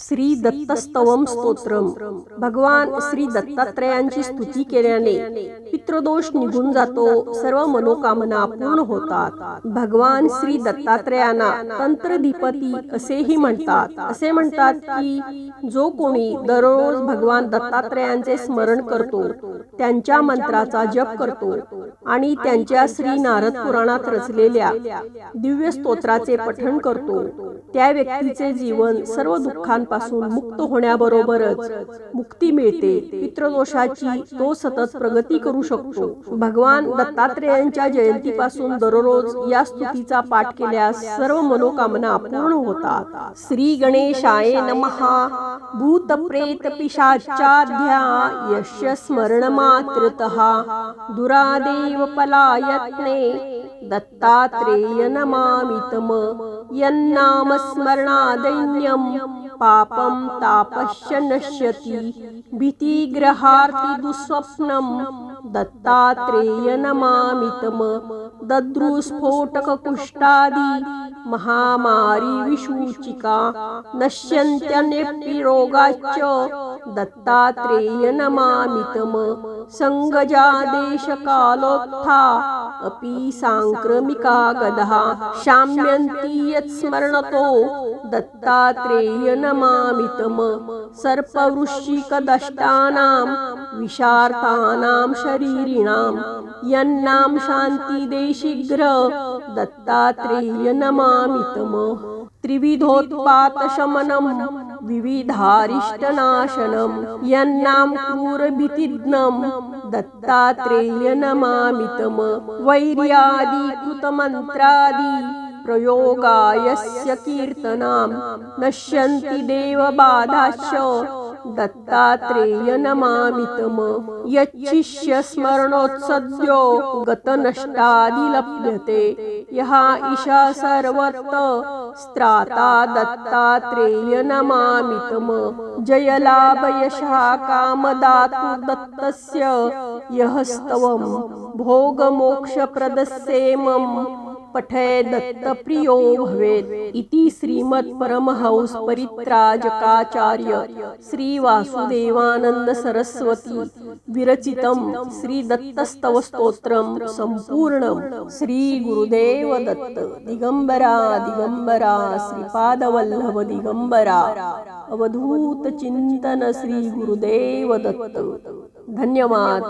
श्री दत्तस्तवम स्तोत्रम। भगवान श्री दत्तात्रयांची स्तुती केल्याने पितृदोष निघून जातो सर्व मनोकामना पूर्ण होतात। भगवान श्री दत्तात्रयांना तंत्रधिपती असेही म्हणतात। असे म्हणतात की जो कोणी दररोज भगवान दत्तात्रयांचे स्मरण करतो त्यांच्या मंत्राचा जप करतो आणि त्यांच्या श्री नारद पुराणात रचलेल्या दिव्य स्तोत्राचे पठण करतो त्या व्यक्तीचे जीवन सर्व दुःखांपासून मुक्त होण्याबरोबरच मुक्ती मिळते. पितृदोषाची तो सतत प्रगती करू शकतो. भगवान दत्तात्रेयांच्या जयंतीपासून दररोज या स्तुतीचा पाठ केल्यास सर्व मनोकामना पूर्ण होतात. श्री गणेशाय नमहा भूत प्रेत पिशाचाध्या यश स्मरण मात्रतः दुरादेव पलायत्ने दत्तात्रेय नमामितम यन्नामस्मरणादैन्यं पापं तापश्य नश्यति भीतिग्रहार्ति दुःस्वप्नं दत्तात्रेय नमामितम दद्रुस्फोटककुष्ठादि महामारी विषूचिका नश्यन्त्यनेऽपि रोगाश्च दत्तात्रेय नमामितम सङ्गजादेशकालोत्था अपि साङ्क्रमिका गदः शाम्यन्ति यत्स्मरणतो दत्तात्रेय सर्पवृश्चिकदष्टानां विशार्तानां शरीरिणां यन्नां शान्तिदेशिघ्र दत्तात्रेयनमामितम। त्रिविधोत्पातशमनं विविधारिष्टनाशनं यन्नां क्रूरभितिघ्नं दत्तात्रेय नमामितम वैर्यादिकृतमन्त्रादि प्रयोगायस्य कीर्तनां नश्यन्ति देवबाधाश्च दत्तात्रेय नमामितम। यच्छिष्य स्मरणोत्सद्यो गतनष्टादिलप्यते यः ईशा सर्वत्र। स्त्राता दत्तात्रेय नमामितम। जयलाभयशः कामदातु दत्तस्य। यः स्तवं भोगमोक्षप्रदस्येमम्। पठे दत्तप्रियो भवेत्। इति श्रीमत्परमहंस परित्राजकाचार्य श्री वासुदेवानंद सरस्वती विरचितं श्री दत्तस्तव स्तोत्रं संपूर्णं श्री गुरुदेव दत्त दिगंबरा दिगंबरा श्रीपादवल्लभ दिगंबरा अवधूत चिंतन श्री गुरुदेव दत्त धन्यवाद।